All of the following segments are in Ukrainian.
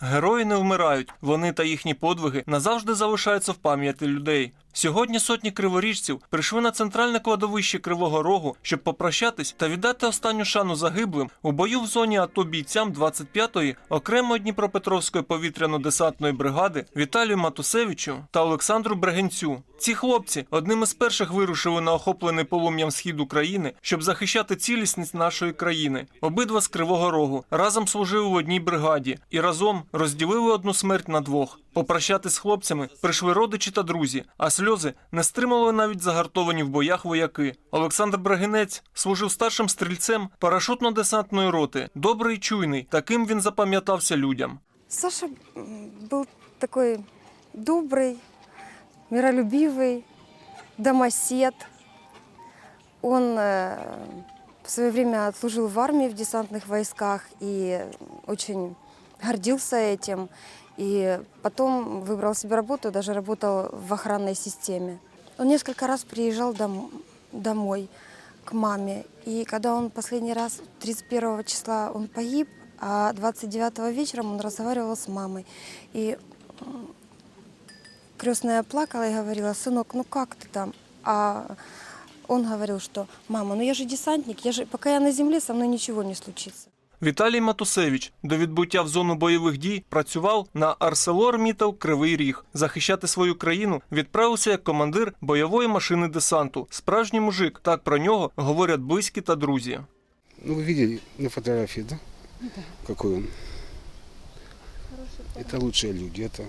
Герої не вмирають. Вони та їхні подвиги назавжди залишаються в пам'яті людей. Сьогодні сотні криворіжців прийшли на центральне кладовище Кривого Рогу, щоб попрощатись та віддати останню шану загиблим у бою в зоні АТО бійцям 25-ї окремої Дніпропетровської повітряно-десантної бригади Віталію Матусевичу та Олександру Брегенцю. Ці хлопці одним із перших вирушили на охоплений полум'ям схід України, щоб захищати цілісність нашої країни. Обидва з Кривого Рогу разом служили в одній бригаді і разом розділили одну смерть на двох. Попрощати з хлопцями прийшли родичі та друзі, а сльози не стримували навіть загартовані в боях вояки. Олександр Брагинець служив старшим стрільцем парашутно-десантної роти. Добрий і чуйний, таким він запам'ятався людям. Саша м, был такой добрый, миролюбивый, домосед. Он э, в свое время отслужил в армии в десантных войсках и очень гордился этим. И потом выбрал себе работу, даже работал в охранной системе. Он несколько раз приезжал дом- домой к маме. И когда он последний раз, 31 числа, он погиб, а 29 вечером он разговаривал с мамой. И крестная плакала и говорила, сынок, ну как ты там? А он говорил, что мама, ну я же десантник, я же, пока я на земле, со мной ничего не случится. Віталій Матусевич до відбуття в зону бойових дій працював на Арселор Мітал Кривий Ріг. Захищати свою країну відправився як командир бойової машини десанту. Справжній мужик. Так про нього говорять близькі та друзі. Ну, вы видели на фотографии, да? Какой он? Это лучшие люди, это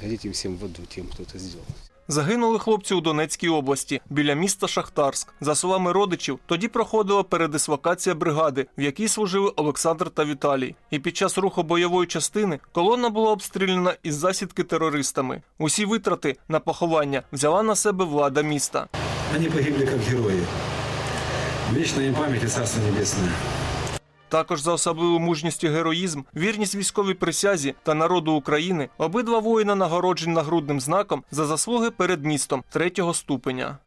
горите им всем в аду тем, кто это сделал. Загинули хлопці у Донецькій області біля міста Шахтарськ. За словами родичів, тоді проходила передислокація бригади, в якій служили Олександр та Віталій. І під час руху бойової частини колона була обстріляна із засідки терористами. Усі витрати на поховання взяла на себе влада міста. Они погибли как герои. Вечная им память и Царство Небесное. Також за особливу мужність і героїзм, вірність військовій присязі та народу України обидва воїна нагороджені нагрудним знаком за заслуги перед містом третього ступеня.